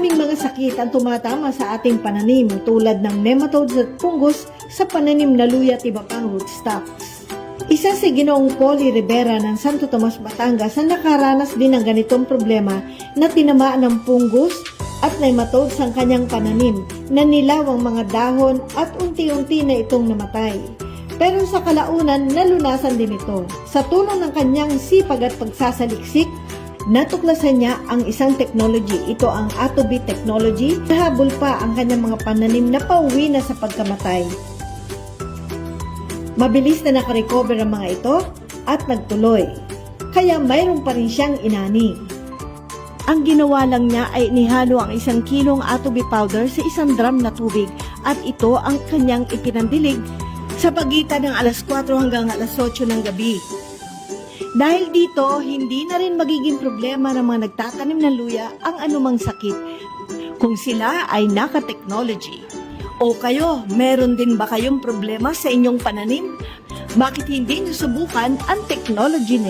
Maraming mga sakit ang tumatama sa ating pananim tulad ng nematodes at fungus sa pananim na luya at iba pang rootstocks. Isa si Ginoong Polly Rivera ng Santo Tomas, Batangas na nakaranas din ng ganitong problema na tinamaan ng fungus at nematodes ang kanyang pananim na nilawang mga dahon at unti-unti na itong namatay. Pero sa kalaunan, nalunasan din ito. Sa tulong ng kanyang sipag at pagsasaliksik, natuklasan niya ang isang technology. Ito ang Atobi technology. Nahabol pa ang kanyang mga pananim na pauwi na sa pagkamatay. Mabilis na nakarecover ang mga ito at nagtuloy. Kaya mayroon pa rin siyang inani. Ang ginawa lang niya ay inihalo ang isang kilong atobi powder sa isang drum na tubig at ito ang kanyang ipinandilig sa pagitan ng alas 4 hanggang alas 8 ng gabi. Dahil dito, hindi na rin magiging problema ng mga nagtatanim ng luya ang anumang sakit kung sila ay naka-technology. O kayo, meron din ba kayong problema sa inyong pananim? Bakit hindi nyo subukan ang technology na